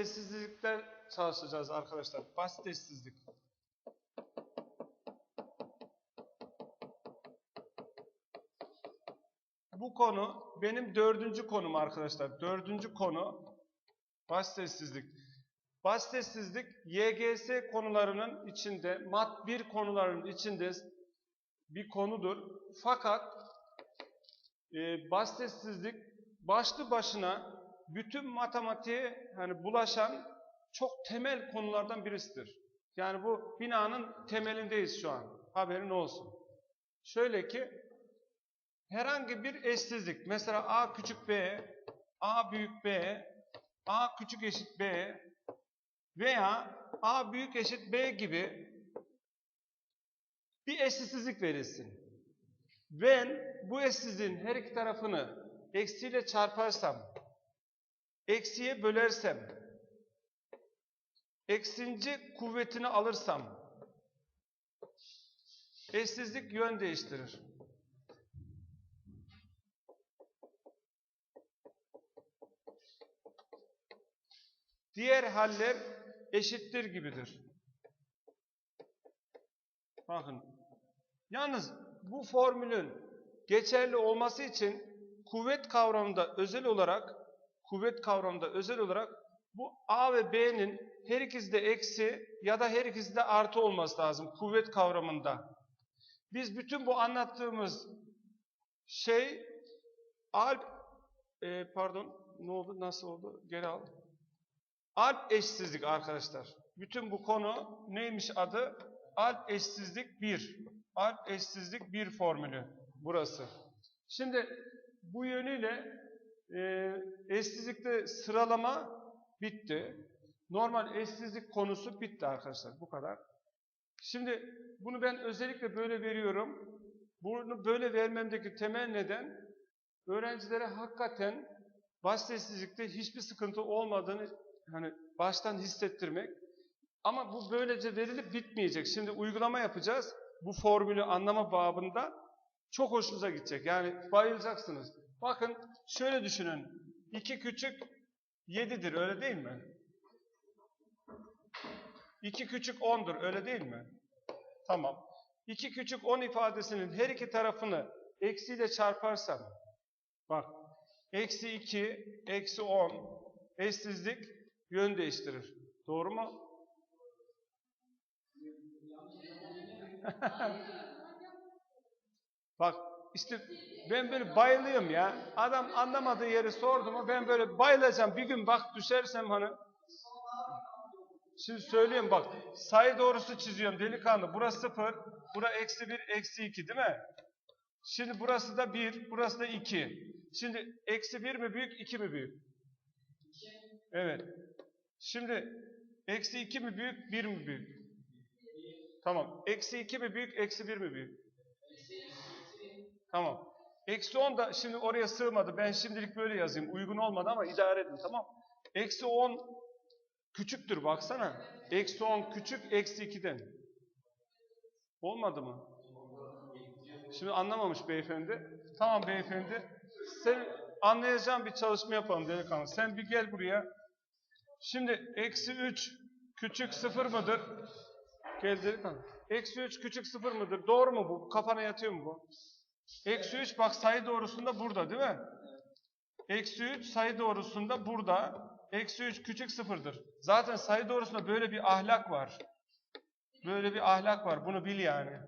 Eşsizlikler çalışacağız arkadaşlar. Basit eşsizlik. Bu konu benim dördüncü konum arkadaşlar. Dördüncü konu basit eşsizlik. Basit eşsizlik YGS konularının içinde, mat 1 konularının içinde bir konudur. Fakat e, basit eşsizlik başlı başına bütün matematiğe hani bulaşan çok temel konulardan birisidir. Yani bu binanın temelindeyiz şu an. Haberin olsun. Şöyle ki herhangi bir eşsizlik mesela A küçük B, A büyük B, A küçük eşit B veya A büyük eşit B gibi bir eşsizlik verilsin. Ben bu eşsizliğin her iki tarafını eksiyle çarparsam, eksiye bölersem, eksinci kuvvetini alırsam, eşsizlik yön değiştirir. Diğer haller eşittir gibidir. Bakın. Yalnız bu formülün geçerli olması için kuvvet kavramında özel olarak kuvvet kavramında özel olarak bu A ve B'nin her ikisi de eksi ya da her ikisi de artı olması lazım kuvvet kavramında. Biz bütün bu anlattığımız şey alp e, pardon ne oldu nasıl oldu geri al. Alp eşsizlik arkadaşlar. Bütün bu konu neymiş adı? Alp eşsizlik 1. Alp eşsizlik 1 formülü burası. Şimdi bu yönüyle e, eşsizlikte sıralama bitti. Normal eşsizlik konusu bitti arkadaşlar. Bu kadar. Şimdi bunu ben özellikle böyle veriyorum. Bunu böyle vermemdeki temel neden öğrencilere hakikaten basit eşsizlikte hiçbir sıkıntı olmadığını hani baştan hissettirmek. Ama bu böylece verilip bitmeyecek. Şimdi uygulama yapacağız. Bu formülü anlama babında çok hoşunuza gidecek. Yani bayılacaksınız. Bakın şöyle düşünün. 2 küçük 7'dir öyle değil mi? 2 küçük 10'dur öyle değil mi? Tamam. 2 küçük 10 ifadesinin her iki tarafını eksiyle çarparsam bak eksi 2 eksi 10 eşsizlik yön değiştirir. Doğru mu? Bak işte ben böyle bayılıyorum ya. Adam anlamadığı yeri sordu mu ben böyle bayılacağım. Bir gün bak düşersem hani. Şimdi söyleyeyim bak. Sayı doğrusu çiziyorum delikanlı. Burası 0, bura eksi 1, eksi 2 değil mi? Şimdi burası da 1, burası da 2. Şimdi eksi 1 mi büyük, 2 mi büyük? Evet. Şimdi eksi 2 mi büyük, 1 mi büyük? Tamam. Eksi 2 mi büyük, eksi 1 mi büyük? Tamam. Eksi 10 da şimdi oraya sığmadı. Ben şimdilik böyle yazayım. Uygun olmadı ama idare edin tamam. Eksi 10 küçüktür baksana. Eksi 10 küçük eksi 2'den. Olmadı mı? Şimdi anlamamış beyefendi. Tamam beyefendi. Sen anlayacağın bir çalışma yapalım delikanlı. Sen bir gel buraya. Şimdi eksi 3 küçük 0 mıdır? Gel delikanlı. Eksi 3 küçük 0 mıdır? Doğru mu bu? Kafana yatıyor mu bu? Eksi 3 bak sayı doğrusunda burada değil mi? Eksi 3 sayı doğrusunda burada. Eksi 3 küçük sıfırdır. Zaten sayı doğrusunda böyle bir ahlak var. Böyle bir ahlak var. Bunu bil yani.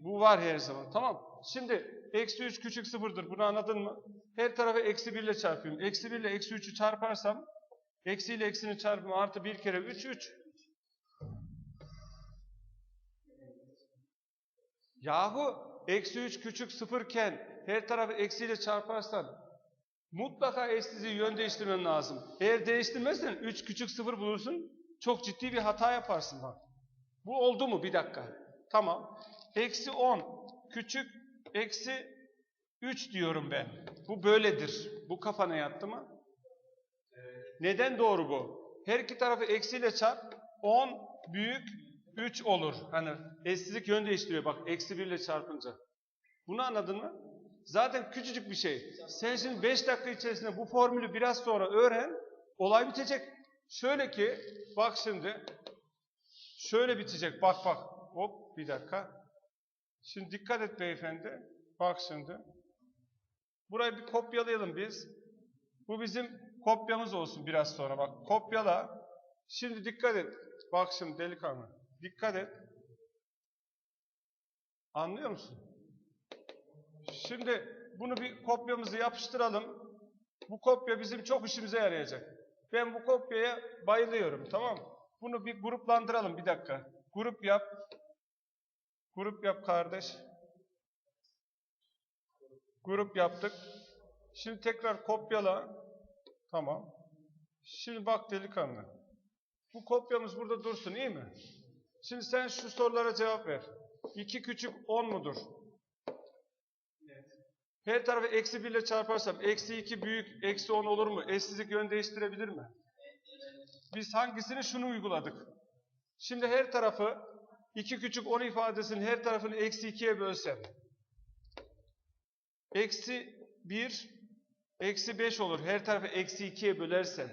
Bu var her zaman. Tamam. Şimdi eksi 3 küçük sıfırdır. Bunu anladın mı? Her tarafı eksi 1 ile çarpıyorum. Eksi 1 ile eksi 3'ü çarparsam eksi ile eksinin çarpımı artı 1 kere 3 3. Yahu eksi 3 küçük sıfırken her tarafı eksiyle çarparsan mutlaka eşsizliği yön değiştirmen lazım. Eğer değiştirmezsen 3 küçük sıfır bulursun çok ciddi bir hata yaparsın bak. Bu oldu mu? Bir dakika. Tamam. Eksi 10 küçük eksi 3 diyorum ben. Bu böyledir. Bu kafana yattı mı? Neden doğru bu? Her iki tarafı eksiyle çarp 10 büyük 3 olur. Hani eşsizlik yön değiştiriyor bak eksi 1 ile çarpınca. Bunu anladın mı? Zaten küçücük bir şey. Sen şimdi 5 dakika içerisinde bu formülü biraz sonra öğren. Olay bitecek. Şöyle ki bak şimdi şöyle bitecek. Bak bak. Hop bir dakika. Şimdi dikkat et beyefendi. Bak şimdi. Burayı bir kopyalayalım biz. Bu bizim kopyamız olsun biraz sonra. Bak kopyala. Şimdi dikkat et. Bak şimdi delikanlı. Dikkat et. Anlıyor musun? Şimdi bunu bir kopyamızı yapıştıralım. Bu kopya bizim çok işimize yarayacak. Ben bu kopyaya bayılıyorum tamam mı? Bunu bir gruplandıralım bir dakika. Grup yap. Grup yap kardeş. Grup yaptık. Şimdi tekrar kopyala. Tamam. Şimdi bak delikanlı. Bu kopyamız burada dursun iyi mi? Şimdi sen şu sorulara cevap ver. 2 küçük 10 mudur? Her tarafı eksi 1 ile çarparsam eksi 2 büyük eksi 10 olur mu? Eşsizlik yön değiştirebilir mi? Biz hangisini şunu uyguladık. Şimdi her tarafı 2 küçük 10 ifadesinin her tarafını eksi 2'ye bölsem. Eksi 1 eksi 5 olur. Her tarafı eksi 2'ye bölersem.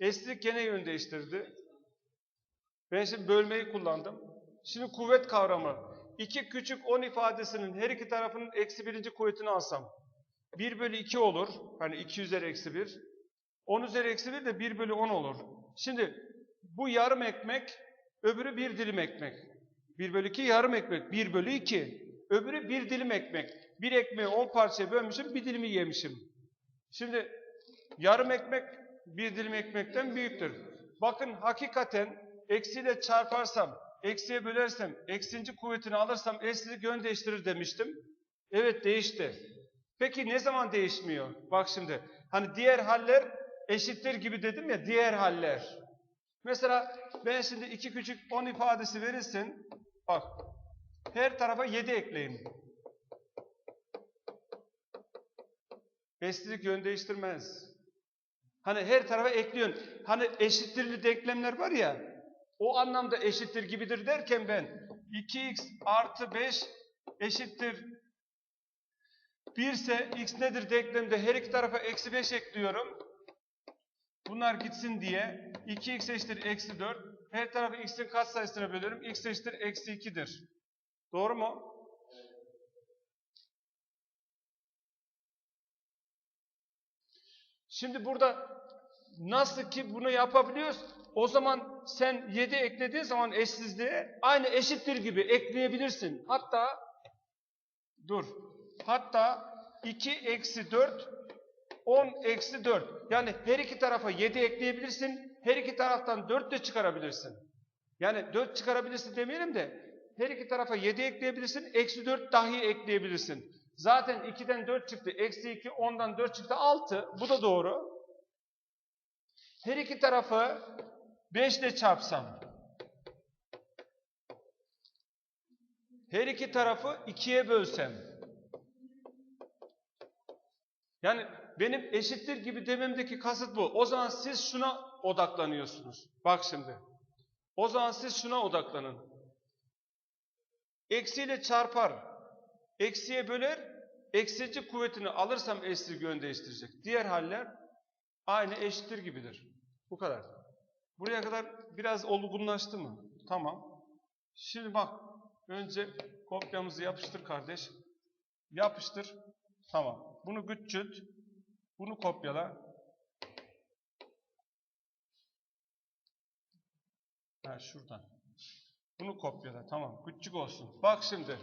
Eşsizlik gene yön değiştirdi. Ben şimdi bölmeyi kullandım. Şimdi kuvvet kavramı. 2 küçük 10 ifadesinin her iki tarafının eksi birinci kuvvetini alsam. 1 bölü 2 olur. Hani 2 üzeri eksi 1. 10 üzeri eksi 1 de 1 bölü 10 olur. Şimdi bu yarım ekmek, öbürü bir dilim ekmek. 1 bölü 2 yarım ekmek. 1 bölü 2. Öbürü bir dilim ekmek. Bir ekmeği 10 parçaya bölmüşüm, bir dilimi yemişim. Şimdi yarım ekmek bir dilim ekmekten büyüktür. Bakın hakikaten eksiyle çarparsam, eksiye bölersem, eksinci kuvvetini alırsam eşsizlik yön değiştirir demiştim. Evet değişti. Peki ne zaman değişmiyor? Bak şimdi hani diğer haller eşittir gibi dedim ya diğer haller. Mesela ben şimdi iki küçük 10 ifadesi verirsin. Bak her tarafa 7 ekleyin. Eşsizlik yön değiştirmez. Hani her tarafa ekliyorsun. Hani eşittirli denklemler var ya o anlamda eşittir gibidir derken ben 2x artı 5 eşittir 1 ise x nedir denklemde her iki tarafa eksi 5 ekliyorum. Bunlar gitsin diye 2x eşittir eksi 4. Her tarafı x'in katsayısına bölüyorum. x eşittir eksi 2'dir. Doğru mu? Şimdi burada nasıl ki bunu yapabiliyoruz? O zaman sen 7 eklediğin zaman eşsizliğe aynı eşittir gibi ekleyebilirsin. Hatta dur. Hatta 2 eksi 4 10 eksi 4. Yani her iki tarafa 7 ekleyebilirsin. Her iki taraftan 4 de çıkarabilirsin. Yani 4 çıkarabilirsin demeyelim de her iki tarafa 7 ekleyebilirsin. Eksi 4 dahi ekleyebilirsin. Zaten 2'den 4 çıktı. Eksi 2 10'dan 4 çıktı 6. Bu da doğru. Her iki tarafı 5 ile çarpsam. Her iki tarafı 2'ye bölsem. Yani benim eşittir gibi dememdeki kasıt bu. O zaman siz şuna odaklanıyorsunuz. Bak şimdi. O zaman siz şuna odaklanın. Eksiyle çarpar. Eksiye böler. Eksici kuvvetini alırsam eşitlik yön değiştirecek. Diğer haller aynı eşittir gibidir. Bu kadar. Buraya kadar biraz olgunlaştı mı? Tamam. Şimdi bak. Önce kopyamızı yapıştır kardeş. Yapıştır. Tamam. Bunu küçült. Bunu kopyala. Ha şuradan. Bunu kopyala. Tamam. Küçük olsun. Bak şimdi.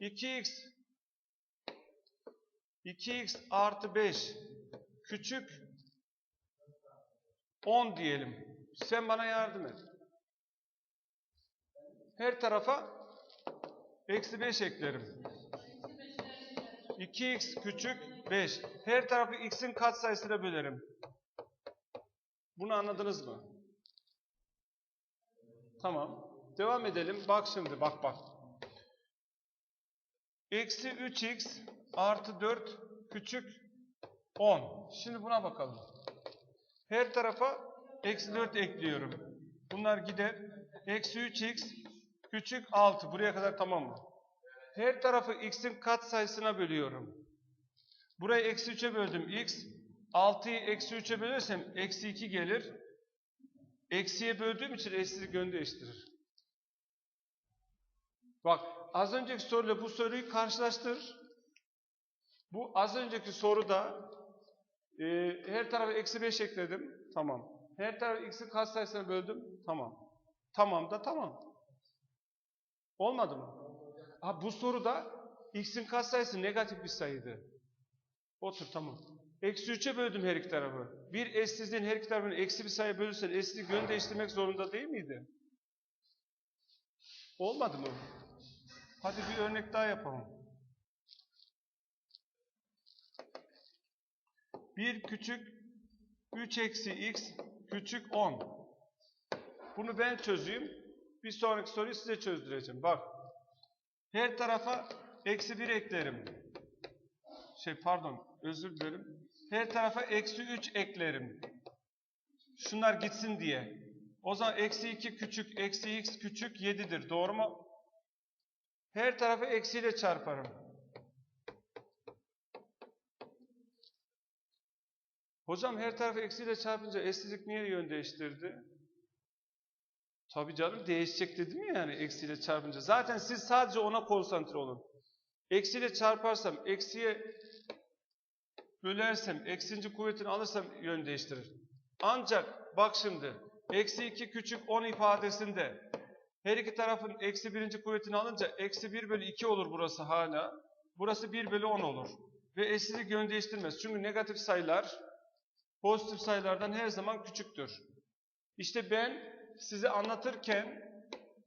2x 2x artı 5 küçük 10 diyelim. Sen bana yardım et. Her tarafa eksi 5 eklerim. 2x küçük 5. Her tarafı x'in katsayısına bölerim. Bunu anladınız mı? Tamam. Devam edelim. Bak şimdi bak bak. Eksi 3x artı 4 küçük 10. Şimdi buna bakalım. Her tarafa eksi 4 ekliyorum. Bunlar gider. Eksi 3x küçük 6. Buraya kadar tamam mı? Her tarafı x'in katsayısına bölüyorum. Burayı eksi 3'e böldüm x. 6'yı eksi 3'e bölersem eksi 2 gelir. Eksiye böldüğüm için eşsizlik yön değiştirir. Bak az önceki soruyla bu soruyu karşılaştır. Bu az önceki soruda e, her tarafa eksi 5 ekledim. Tamam. Her tarafı x'in katsayısına böldüm. Tamam. Tamam da tamam. Olmadı mı? Ha, bu soruda x'in katsayısı negatif bir sayıydı. Otur tamam. Eksi 3'e böldüm her iki tarafı. Bir eşsizliğin her iki tarafını eksi bir sayı bölürsen eşsizlik yön değiştirmek zorunda değil miydi? Olmadı mı? Hadi bir örnek daha yapalım. 1 küçük 3 eksi x küçük 10. Bunu ben çözeyim. Bir sonraki soruyu size çözdüreceğim. Bak. Her tarafa eksi 1 eklerim. Şey pardon özür dilerim. Her tarafa eksi 3 eklerim. Şunlar gitsin diye. O zaman eksi 2 küçük eksi x küçük 7'dir. Doğru mu? Her tarafı eksiyle çarparım. Hocam her tarafı eksiyle çarpınca eşsizlik niye yön değiştirdi? Tabii canım değişecek dedim ya yani eksiyle çarpınca. Zaten siz sadece ona konsantre olun. Eksiyle çarparsam, eksiye bölersem, eksinci kuvvetini alırsam yön değiştirir. Ancak bak şimdi, eksi 2 küçük 10 ifadesinde her iki tarafın eksi birinci kuvvetini alınca eksi 1 bölü 2 olur burası hala. Burası 1 bölü 10 olur. Ve eşsizlik yön değiştirmez. Çünkü negatif sayılar pozitif sayılardan her zaman küçüktür. İşte ben size anlatırken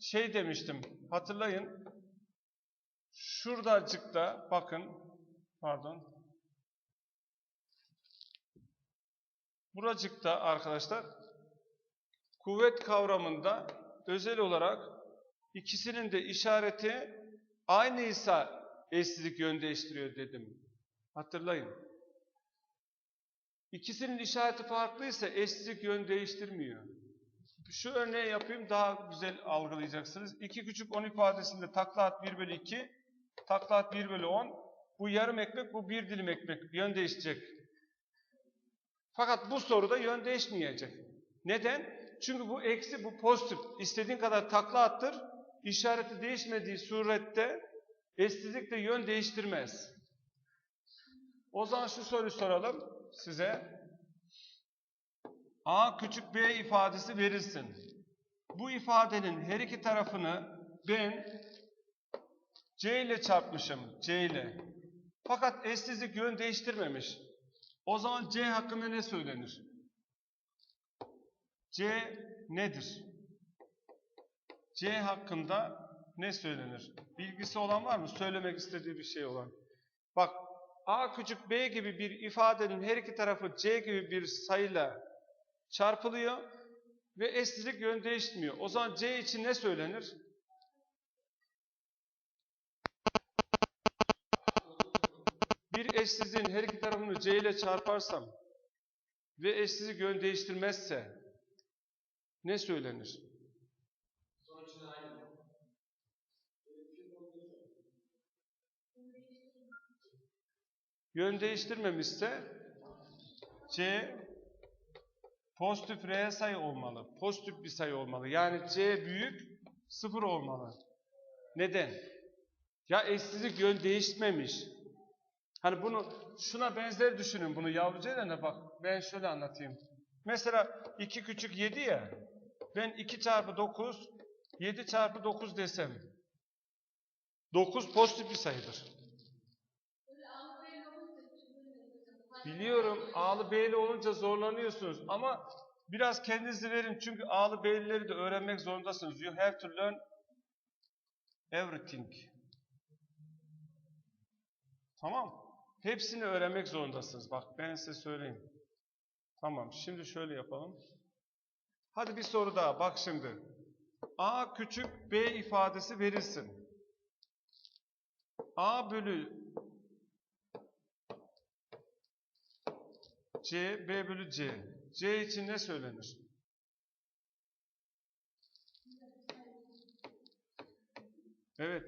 şey demiştim. Hatırlayın. Şuradacıkta bakın pardon. Buracıkta arkadaşlar kuvvet kavramında özel olarak ikisinin de işareti aynıysa eşsizlik yön değiştiriyor dedim. Hatırlayın. İkisinin işareti farklıysa eşsizlik yön değiştirmiyor. Şu örneği yapayım daha güzel algılayacaksınız. 2 küçük 10 ifadesinde takla at 1 bölü 2, takla at 1 bölü 10. Bu yarım ekmek, bu bir dilim ekmek. Yön değişecek. Fakat bu soruda yön değişmeyecek. Neden? Çünkü bu eksi, bu pozitif. İstediğin kadar takla attır. İşareti değişmediği surette eşsizlik de yön değiştirmez. O zaman şu soruyu soralım size. A küçük b ifadesi verilsin. Bu ifadenin her iki tarafını ben c ile çarpmışım. c ile. Fakat eşsizlik yön değiştirmemiş. O zaman c hakkında ne söylenir? C nedir? C hakkında ne söylenir? Bilgisi olan var mı? Söylemek istediği bir şey olan. Bak A küçük B gibi bir ifadenin her iki tarafı C gibi bir sayıyla çarpılıyor ve eşsizlik yön değiştirmiyor. O zaman C için ne söylenir? Bir eşsizliğin her iki tarafını C ile çarparsam ve eşsizlik yön değiştirmezse ne söylenir? Yön değiştirmemişse C pozitif reel sayı olmalı. Pozitif bir sayı olmalı. Yani C büyük sıfır olmalı. Neden? Ya eşsizlik yön değişmemiş. Hani bunu şuna benzer düşünün bunu yavrucayla ne bak ben şöyle anlatayım. Mesela 2 küçük 7 ya. Ben 2 çarpı 9 7 çarpı 9 desem 9 pozitif bir sayıdır. Biliyorum A'lı B'li olunca zorlanıyorsunuz ama biraz kendinizi verin çünkü A'lı B'lileri de öğrenmek zorundasınız. You have to learn everything. Tamam. Hepsini öğrenmek zorundasınız. Bak ben size söyleyeyim. Tamam. Şimdi şöyle yapalım. Hadi bir soru daha. Bak şimdi. A küçük B ifadesi verilsin. A bölü C, B bölü C. C için ne söylenir? Evet.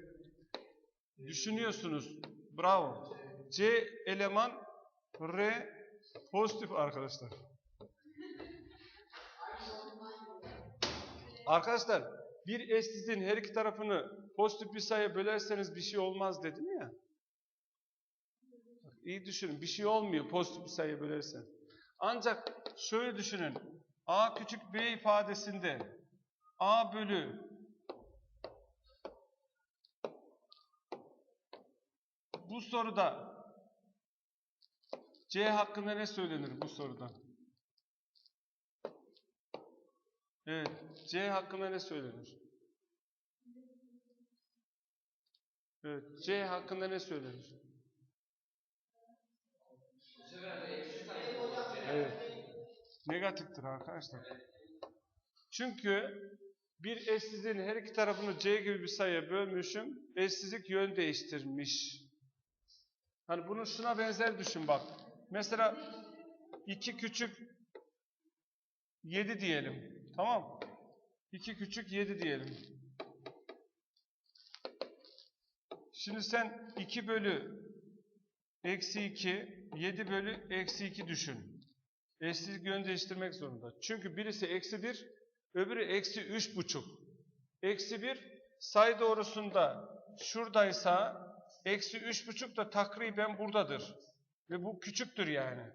Düşünüyorsunuz. Bravo. C eleman R pozitif arkadaşlar. Arkadaşlar bir eşsizliğin her iki tarafını pozitif bir sayıya bölerseniz bir şey olmaz dedim ya. İyi düşünün bir şey olmuyor pozitif bir sayıya bölersen. Ancak şöyle düşünün. A küçük b ifadesinde a bölü bu soruda C hakkında ne söylenir bu soruda? Evet, C hakkında ne söylenir? Evet, C hakkında ne söylenir? Negatiftir arkadaşlar. Çünkü bir eşsizliğin her iki tarafını C gibi bir sayıya bölmüşüm. Eşsizlik yön değiştirmiş. Hani bunu şuna benzer düşün bak. Mesela 2 küçük 7 diyelim. Tamam 2 küçük 7 diyelim. Şimdi sen 2 bölü eksi 2, 7 bölü eksi 2 düşün. Eşsizlik yön değiştirmek zorunda. Çünkü birisi eksi 1, öbürü eksi 3 buçuk. Eksi 1 sayı doğrusunda şuradaysa eksi 3 buçuk da takriben buradadır. Ve bu küçüktür yani.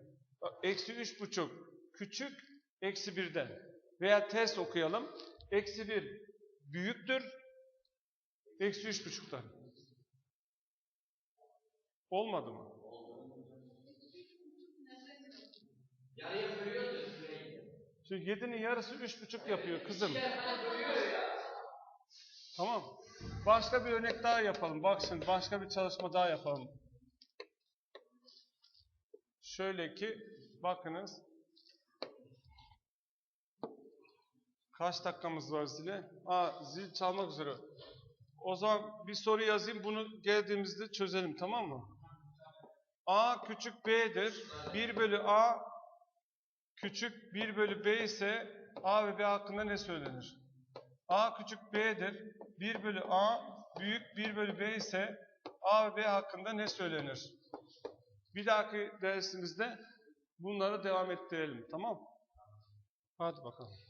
Eksi 3 buçuk küçük eksi 1'den. Veya ters okuyalım. Eksi 1 büyüktür. Eksi 3 buçuktan. Olmadı mı? Yarıya bölüyor da süreyi. Şimdi 7'nin yarısı 3,5 yapıyor kızım. Tamam. Başka bir örnek daha yapalım. Bak şimdi başka bir çalışma daha yapalım. Şöyle ki bakınız. Kaç dakikamız var zile? Aa zil çalmak üzere. O zaman bir soru yazayım bunu geldiğimizde çözelim tamam mı? A küçük B'dir. 1 bölü A küçük 1 bölü B ise A ve B hakkında ne söylenir? A küçük B'dir. 1 bölü A büyük 1 bölü B ise A ve B hakkında ne söylenir? Bir dahaki dersimizde bunları devam ettirelim. Tamam Hadi bakalım.